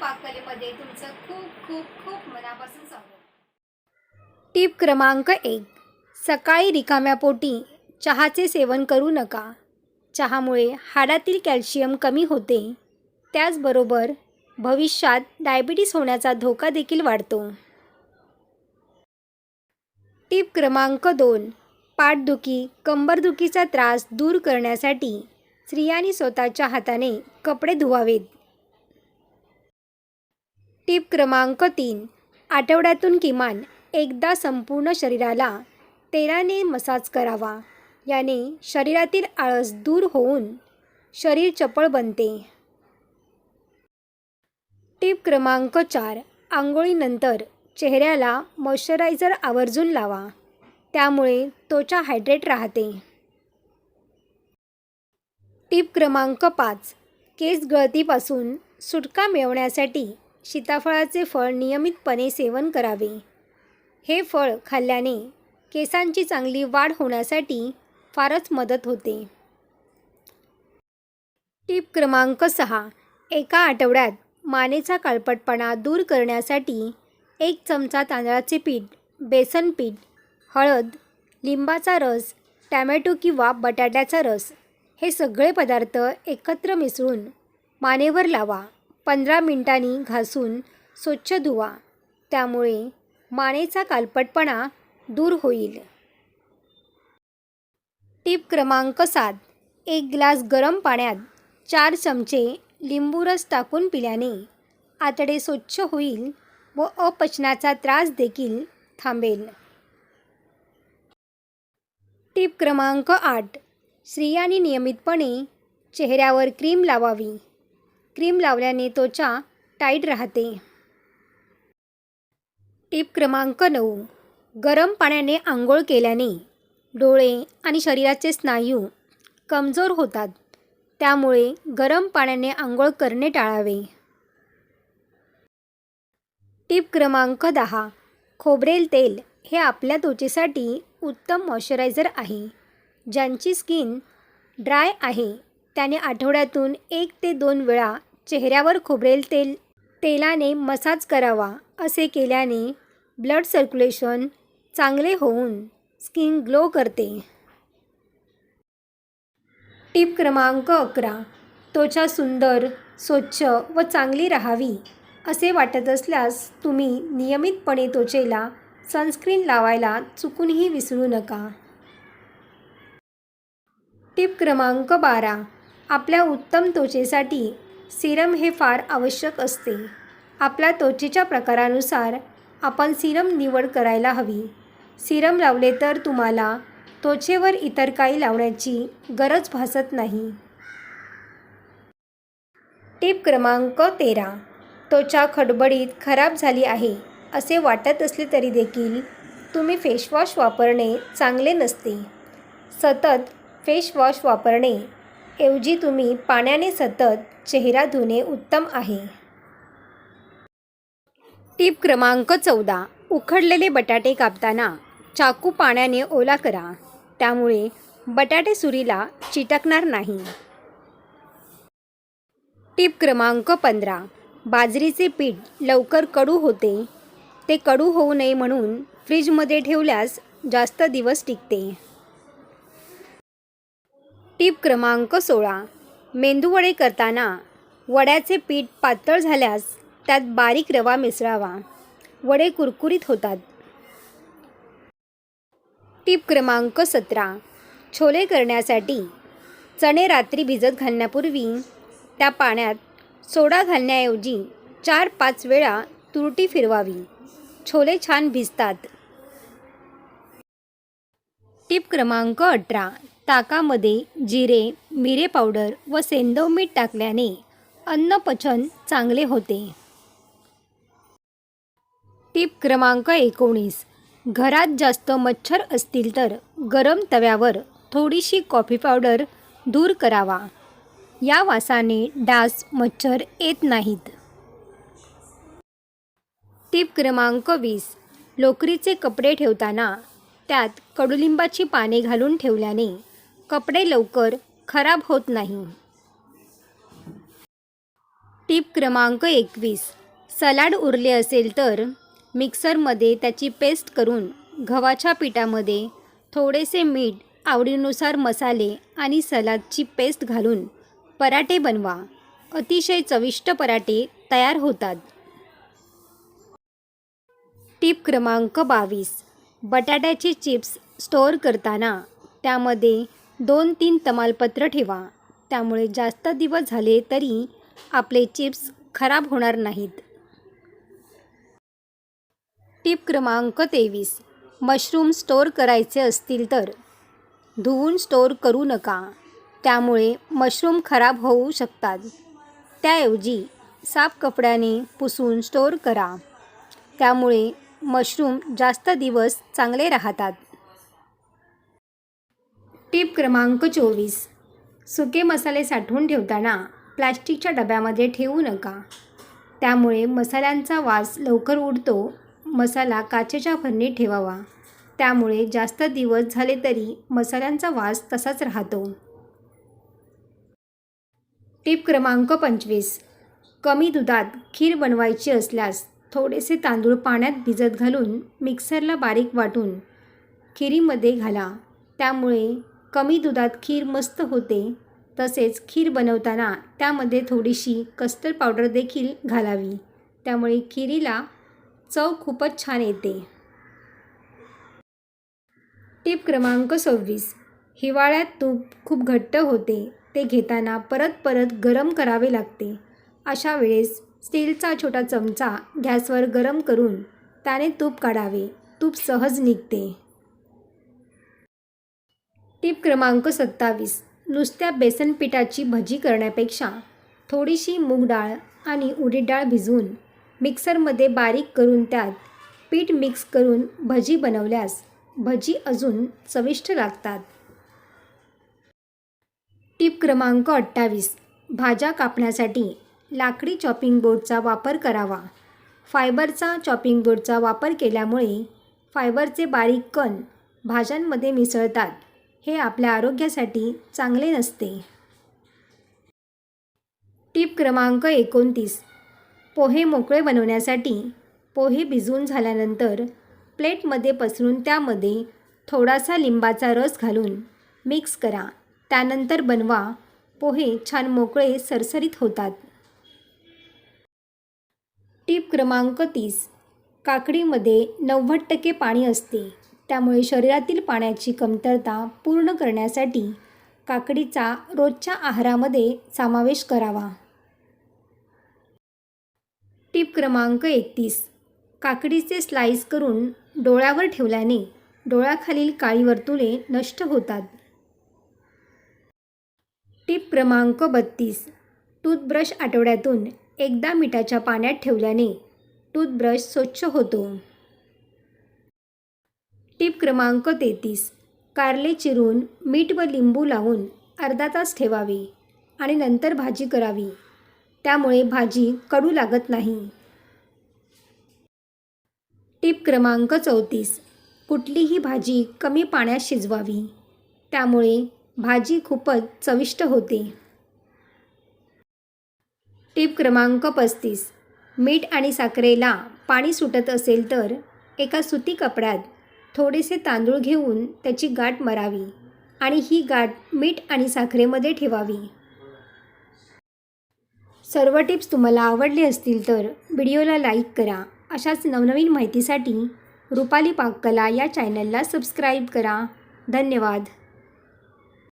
पाककलेमध्ये तुमचं खूप खूप खूप मनापासून स्वागत. टीप क्रमांक एक. सकाळी रिकाम्या पोटी चहाचे सेवन करू नका. चहामुळे हाडातील कॅल्शियम कमी होते. त्याचबरोबर भविष्यात डायबिटीस होण्याचा धोका देखील वाढतो. टीप क्रमांक दोन. पाठदुखी कंबरदुखीचा त्रास दूर करण्यासाठी स्त्रियांनी स्वतःच्या हाताने कपडे धुवावेत. टीप क्रमांक तीन. आठवड्यातून किमान एकदा संपूर्ण शरीराला तेलाने मसाज करावा. याने शरीरातील आळस दूर होऊन शरीर चपळ बनते. टीप क्रमांक चार. आंघोळीनंतर चेहऱ्याला मॉइश्चरायझर आवर्जून लावा. त्यामुळे त्वचा हायड्रेट राहते. टीप क्रमांक पाच. केस गळतीपासून सुटका मिळवण्यासाठी सीताफळाचे फळ नियमितपणे सेवन करावे. हे फळ खाल्ल्याने केसांची चांगली वाढ होण्यासाठी फारच मदत होते. टीप क्रमांक सहा. एका आठवड्यात मानेचा काळपटपणा दूर करण्यासाठी एक चमचा तांदळाचे पीठ बेसन पीठ हळद लिंबाचा रस टॅमॅटो किंवा बटाट्याचा रस हे सगळे पदार्थ एकत्र मिसळून मानेवर लावा. पंधरा मिनिटांनी घासून स्वच्छ धुवा. त्यामुळे मानेचा कालपटपणा दूर होईल. टीप क्रमांक सात. एक ग्लास गरम पाण्यात चार चमचे लिंबू रस टाकून पिल्याने आतडे स्वच्छ होईल व अपचनाचा त्रास देखील थांबेल. टीप क्रमांक आठ. स्त्रियांनी नियमितपणे चेहऱ्यावर क्रीम लावावी. क्रीम लावल्याने त्वचा टाईट राहते. टीप क्रमांक नऊ. गरम पाण्याने आंघोळ केल्याने डोळे आणि शरीराचे स्नायू कमजोर होतात. त्यामुळे गरम पाण्याने आंघोळ करणे टाळावे. टीप क्रमांक दहा. खोबरेल तेल हे आपल्या त्वचेसाठी उत्तम मॉइश्चरायझर आहे. ज्यांची स्किन ड्राय आहे. त्याने आठवड्यातून एक ते दोन वेळा चेहऱ्यावर खोबरेल तेल तेलाने मसाज करावा असे केल्याने ब्लड सर्क्युलेशन चांगले होऊन स्किन ग्लो करते. टिप क्रमांक अकरा त्वचा सुंदर स्वच्छ व चांगली राहावी असे वाटत असल्यास तुम्ही नियमितपणे त्वचेला सनस्क्रीन लावायला चुकूनही विसरू नका. टीप क्रमांक बारा आपल्या उत्तम त्वचेसाठी सिरम हे फार आवश्यक असते. आपल्या त्वचेच्या प्रकारानुसार आपण सिरम निवड करायला हवी. सिरम लावले तर तुम्हाला त्वचेवर इतर काही लावण्याची गरज भासत नाही. टिप क्रमांक तेरा. त्वचा खडबडीत खराब झाली आहे असे वाटत असले तरी देखील तुम्ही फेसवॉश वापरणे चांगले नसते. सतत फेसवॉश वापरणे ऐवजी तुम्ही पाण्याने सतत चेहरा धुणे उत्तम आहे. टीप क्रमांक चौदा. उखडलेले बटाटे कापताना चाकू पाण्याने ओला करा. त्यामुळे बटाटे सुरीला चिटकणार नाही. टीप क्रमांक पंधरा. बाजरीचे पीठ लवकर कडू होते. ते कडू होऊ नये म्हणून फ्रीजमध्ये ठेवल्यास जास्त दिवस टिकते. टीप क्रमांक सोळा. मेंदूवडे करताना वड्याचे पीठ पातळ झाल्यास त्यात बारीक रवा मिसळावा. वडे कुरकुरीत होतात. टीप क्रमांक सतरा. छोले करण्यासाठी चणे रात्री भिजत घालण्यापूर्वी त्या पाण्यात सोडा घालण्याऐवजी चार पाच वेळा तुरटी फिरवावी. छोले छान भिजतात. टीप क्रमांक अठरा. ताकामध्ये जिरे मिरे पावडर व सेंदव मीठ टाकल्याने अन्नपचन चांगले होते. टिप क्रमांक एकोणीस. घरात जास्त मच्छर असतील तर गरम तव्यावर थोडीशी कॉफी पावडर दूर करावा. या वासाने डास मच्छर येत नाहीत. टीप क्रमांक वीस. लोकरीचे कपडे ठेवताना त्यात कडुलिंबाची पाने घालून ठेवल्याने कपडे लवकर खराब होत नाही. टिप क्रमांक एकवीस. सलाड उरले असेल तर मिक्सरमध्ये त्याची पेस्ट करून गव्हाच्या पिठामध्ये थोडेसे मीठ आवडीनुसार मसाले आणि सलादची पेस्ट घालून पराठे बनवा. अतिशय चविष्ट पराठे तयार होतात. टीप क्रमांक बावीस. बटाट्याचे चिप्स स्टोअर करताना त्यामध्ये दोन तीन तमालपत्र ठेवा. त्यामुळे जास्त दिवस झाले तरी आपले चिप्स खराब होणार नाहीत. टिप क्रमांक तेवीस. मशरूम स्टोअर करायचे असतील तर धुवून स्टोअर करू नका. त्यामुळे मशरूम खराब होऊ शकतात. त्याऐवजी साफ कपड्याने पुसून स्टोअर करा. त्यामुळे मशरूम जास्त दिवस चांगले राहतात. टिप क्रमांक चोवीस. सुके मसाले साठवून ठेवताना प्लॅस्टिकच्या डब्यामध्ये ठेवू नका. त्यामुळे मसाल्यांचा वास लवकर उडतो मसाला काचेच्या भरणीत ठेवावा. त्यामुळे जास्त दिवस झाले तरी मसाल्यांचा वास तसाच राहतो. टिप क्रमांक पंचवीस. कमी दुधात खीर बनवायची असल्यास थोडेसे तांदूळ पाण्यात भिजत घालून मिक्सरला बारीक वाटून खिरीमध्ये घाला. त्यामुळे कमी दुधात खीर मस्त होते तसेच खीर बनवताना त्यामध्ये थोडीशी कस्टर्ड पावडर देखील घालावी. त्यामुळे खिरीला चव खूपच छान येते. टिप क्रमांक सव्वीस. हिवाळ्यात तूप खूप घट्ट होते. ते घेताना परत परत गरम करावे लागते. अशा वेळेस स्टीलचा छोटा चमचा गॅसवर गरम करून त्याने तूप काढावे. तूप सहज निघते. टिप क्रमांक सत्तावीस. नुसत्या बेसन पिठाची भजी करण्यापेक्षा थोडीशी मूग डाळ आणि उडीद डाळ भिजवून मिक्सरमध्ये बारीक करून त्यात पीठ मिक्स करून भजी बनवल्यास भजी अजून चविष्ट लागतात. टिप क्रमांक अठ्ठावीस. भाज्या कापण्यासाठी लाकडी चॉपिंग बोर्डचा वापर करावा. फायबरचा चॉपिंग बोर्डचा वापर केल्यामुळे फायबरचे बारीक कण भाज्यांमध्ये मिसळतात. हे आपल्या आरोग्यासाठी चांगले नसते. टीप क्रमांक एकोणतीस. पोहे मोकळे बनवण्यासाठी पोहे भिजवून झाल्यानंतर प्लेटमध्ये पसरून त्यामध्ये थोडासा लिंबाचा रस घालून मिक्स करा. त्यानंतर बनवा. पोहे छान मोकळे सरसरीत होतात. टीप क्रमांक तीस. काकडीमध्ये नव्वद टक्के पाणी असते. त्यामुळे शरीरातील पाण्याची कमतरता पूर्ण करण्यासाठी काकडीचा रोजच्या आहारामध्ये समावेश करावा. टीप क्रमांक एकतीस. काकडीचे स्लाईस करून डोळ्यावर ठेवल्याने डोळ्याखालील काळी वर्तुळे नष्ट होतात. टीप क्रमांक बत्तीस. टूथब्रश आठवड्यातून एकदा मिठाच्या पाण्यात ठेवल्याने टूथब्रश स्वच्छ होतो. टिप क्रमांक तेहतीस. कारले चिरून मीठ व लिंबू लावून अर्धा तास ठेवावे आणि नंतर भाजी करावी. त्यामुळे भाजी कडू लागत नाही. टिप क्रमांक चौतीस. कुठलीही भाजी कमी पाण्यात शिजवावी. त्यामुळे भाजी खूपच चविष्ट होते. टिप क्रमांक पस्तीस. मीठ आणि साखरेला पाणी सुटत असेल तर एका सुती कपड्यात थोडेसे तांदूळ घेऊन त्याची गाठ मरावी आणि ही गाठ मीठ आणि साखरेमध्ये ठेवावी. सर्व टिप्स तुम्हाला आवडले असतील तर व्हिडिओला लाईक करा. अशाच नवनवीन माहितीसाठी रुपाली पाककला या चॅनलला सबस्क्राईब करा. धन्यवाद.